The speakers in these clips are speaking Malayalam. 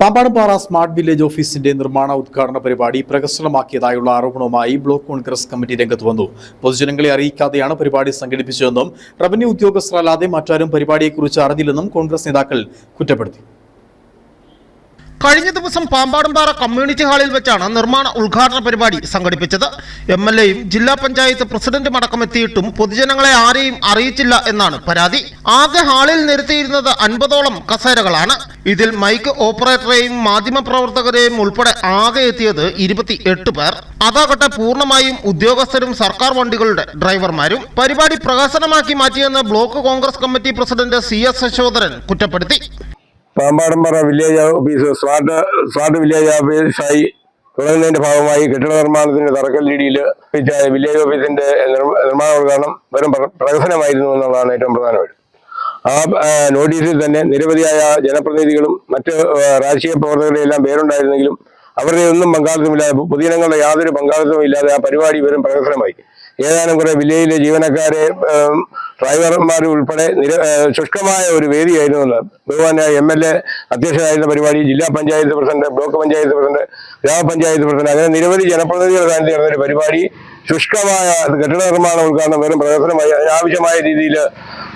പാമ്പാടുംപാറ സ്മാർട്ട് വില്ലേജ് ഓഫീസിന്റെ നിർമ്മാണ ഉദ്ഘാടന പരിപാടി പ്രകർശനമാക്കിയതായുള്ള ആരോപണവുമായി ബ്ലോക്ക് കോൺഗ്രസ് കമ്മിറ്റി രംഗത്ത് വന്നു. പൊതുജനങ്ങളെ അറിയിക്കാതെയാണ് പരിപാടി സംഘടിപ്പിച്ചതെന്നും റവന്യൂ ഉദ്യോഗസ്ഥരല്ലാതെ മറ്റാരും പരിപാടിയെക്കുറിച്ച് അറിഞ്ഞില്ലെന്നും കോൺഗ്രസ് നേതാക്കൾ കുറ്റപ്പെടുത്തി. കഴിഞ്ഞ ദിവസം പാമ്പാടുംപാറ കമ്മ്യൂണിറ്റി ഹാളിൽ വെച്ചാണ് നിർമ്മാണ ഉദ്ഘാടന പരിപാടി സംഘടിപ്പിച്ചത്. എം എൽ എയും ജില്ലാ പഞ്ചായത്ത് പ്രസിഡന്റും അടക്കം എത്തിയിട്ടും പൊതുജനങ്ങളെ ആരെയും അറിയിച്ചില്ല എന്നാണ് പരാതി. ആകെ ഹാളിൽ നിരത്തിയിരുന്നത് അൻപതോളം കസേരകളാണ്. ഇതിൽ മൈക്ക് ഓപ്പറേറ്ററെയും മാധ്യമപ്രവർത്തകരെയും ഉൾപ്പെടെ ആകെ എത്തിയത് ഇരുപത്തി എട്ട് പേർ. അതാകട്ടെ പൂർണമായും ഉദ്യോഗസ്ഥരും സർക്കാർ വണ്ടികളുടെ ഡ്രൈവർമാരും. പരിപാടി പ്രഹസനമാക്കി മാറ്റിയെന്ന് block Congress committee president C S കുറ്റപ്പെടുത്തി. Pampadumpara village office smart smart village ഓഫീസായി തുടങ്ങുന്നതിന്റെ ഭാഗമായി കെട്ടിട നിർമ്മാണത്തിന്റെ തറക്കല്ലിടിയിൽ വില്ലേജ് ഓഫീസിന്റെ നിർമ്മാണ ഉദ്ഘാടനം വരും പ്രകസനമായിരുന്നു എന്നുള്ളതാണ് ഏറ്റവും പ്രധാനമായിട്ട് ആ നോട്ടീസിൽ തന്നെ നിരവധിയായ ജനപ്രതിനിധികളും മറ്റ് രാഷ്ട്രീയ പ്രവർത്തകരുടെ എല്ലാം പേരുണ്ടായിരുന്നെങ്കിലും അവരുടെ ഒന്നും പങ്കാളിത്തമില്ലാതെ പൊതുജനങ്ങളുടെ യാതൊരു പങ്കാളിത്തവും ഇല്ലാതെ ആ പരിപാടി വെറും പ്രഹസനമായി. ഏതാനും കുറെ വില്ലേജിലെ ജീവനക്കാരെ ഡ്രൈവർമാർ ഉൾപ്പെടെ നിര ശുഷ്കമായ ഒരു വേദിയായിരുന്നു എന്ന് ബഹുമാനായ എം എൽ എ അധ്യക്ഷനായിരുന്ന പരിപാടി ജില്ലാ panchayat president block panchayat president ഗ്രാമപഞ്ചായത്ത് പ്രസിഡന്റ് അങ്ങനെ നിരവധി ജനപ്രതിനിധികളുടെ സാന്നിധ്യം നടന്ന ഒരു പരിപാടി ശുഷ്കമായ കെട്ടിട നിർമ്മാണ ഉദ്ഘാടനം വെറും പ്രദർശനമായി അതിനാവശ്യമായ രീതിയിൽ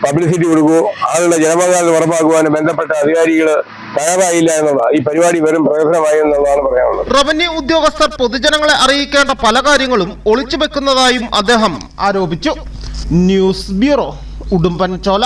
പബ്ലിസിറ്റി കൊടുക്കുകയോ ആളുടെ ജനപങ്കാളിത്തം ഉറപ്പാക്കുവാനും ബന്ധപ്പെട്ട അധികാരികൾ തയ്യാറായില്ല എന്നുള്ളതാണ് ഈ പരിപാടി വെറും പ്രയോജനമായി എന്നുള്ളതാണ് പറയാനുള്ളത്. റവന്യൂ ഉദ്യോഗസ്ഥർ പൊതുജനങ്ങളെ അറിയിക്കേണ്ട പല കാര്യങ്ങളും ഒളിച്ചു വെക്കുന്നതായും അദ്ദേഹം ആരോപിച്ചു. ന്യൂസ് ബ്യൂറോ ഉടുമ്പൻ ചോല